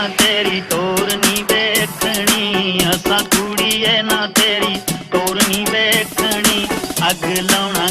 ਨਾ ਤੇਰੀ ਤੋਰ ਵੇਖਣੀ ਅਸਾਂ ਕੁੜੀਏ ਨਾ ਤੇਰੀ ਤੋਰ ਵੇਖਣੀ। ਅੱਗ ਲਾਉਣਾ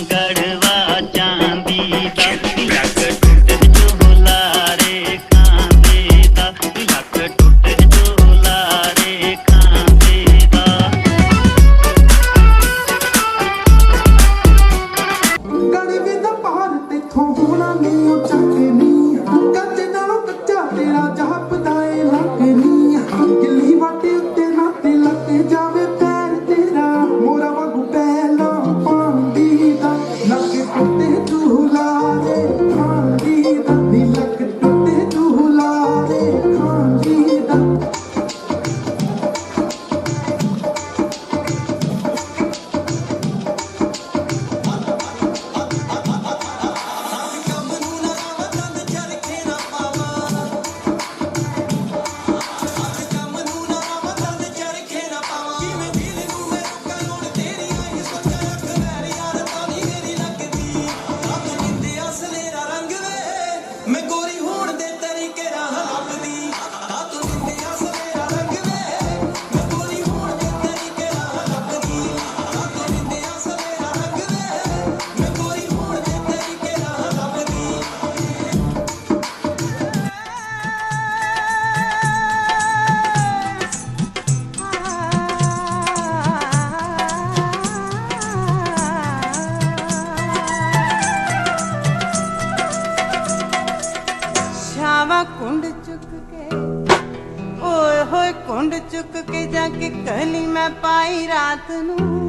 ਕੇ ਕਲੀ ਮੈਂ ਪਾਈ ਰਾਤ ਨੂੰ।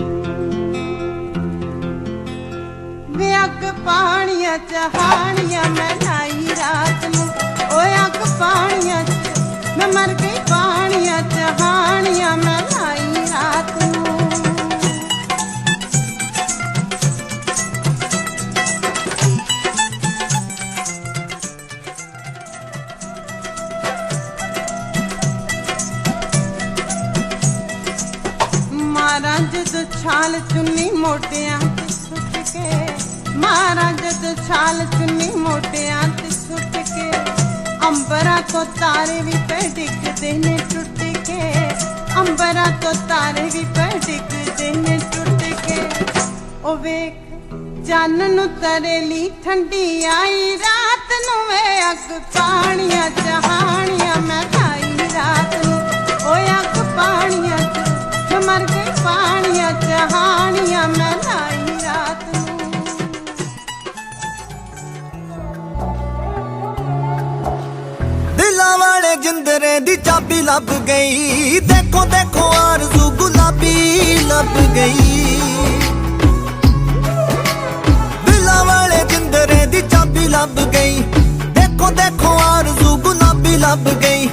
ਵੇ ਅੱਗ ਪਾਣੀਆਂ ਚਹਾਣੀਆਂ ਮੈਂ ਲਾਈ ਰਾਤ ਨੂੰ। ਓਏ ਅੱਗ ਪਾਣੀਆਂ ਚ, ਮੈਂ ਮਰ ਗਈ ਪਾਣੀਆਂ ਮਾਰਾਂ ਜਦ ਛਾਲ ਚੁੰਨੀ ਮੋਟਿਆਂ ਤੇ ਸੁੱਟ ਕੇ ਮਾਰਾਂ ਜਦ ਛਾਲ ਚੁੰਨੀ ਮੋਟਿਆਂ ਤੇ ਸੁੱਟ ਕੇ, ਅੰਬਰਾਂ ਤੋਂ ਤਾਰੇ ਵੀ ਪੈ ਡਿੱਗਦੇ ਨੇ ਟੁੱਟ ਕੇ, ਅੰਬਰਾਂ ਤੋਂ ਤਾਰੇ ਵੀ ਪੈ ਡਿੱਗਦੇ ਨੇ ਟੁੱਟ ਕੇ। ਉਹ ਵੇਖ ਚੰਨ ਨੂੰ ਤਰੇਲੀ ਠੰਡੀ ਆਈ, ਰਾਤ ਨੂੰ ਵੇ ਅੱਗ ਪਾਣੀਆਂ ਜਿੰਦਰੇ ਦੀ ਚਾਬੀ ਲੱਭ ਗਈ। ਦੇਖੋ ਦੇਖੋ, ਆਰਜ਼ੂ ਗੁਲਾਬੀ ਲੱਭ ਗਈ। ਦਿਲਾਂ ਵਾਲੇ ਜਿੰਦਰੇ ਦੀ ਚਾਬੀ ਲੱਭ ਗਈ। ਦੇਖੋ ਦੇਖੋ, ਆਰਜ਼ੂ ਗੁਲਾਬੀ ਲੱਭ ਗਈ।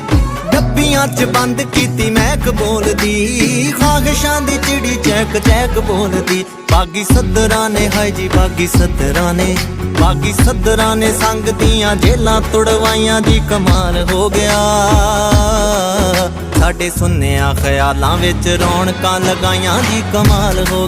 ਡੱਬੀਆਂ 'ਚ ਬੰਦ ਕੀਤੀ ਮਹਿਕ ਬੋਲਦੀ। ਖਾਗਸ਼ਾਂ ਦੀ ਚਿੜੀ ਚੈਕ ਚੈਕ ਬੋਲਦੀ। ਬਾਗੀ ਸੱਦਰਾਂ ਨੇ, ਹਾਏ ਜੀ ਬਾਗੀ ਸੱਦਰਾਂ ਨੇ। ਬਾਗੀ ਸੱਦਰਾਂ ਨੇ ਸੰਗ ਦੀਆਂ ਜੇਲਾਂ ਤੁੜਵਾਈਆਂ ਦੀ ਕਮਾਲ ਹੋ ਗਿਆ। ਸਾਡੇ ਸੁੰਨਿਆ ਖਿਆਲਾਂ ਵਿੱਚ ਰੌਣਕਾਂ ਲਗਾਈਆਂ ਦੀ ਕਮਾਲ ਹੋ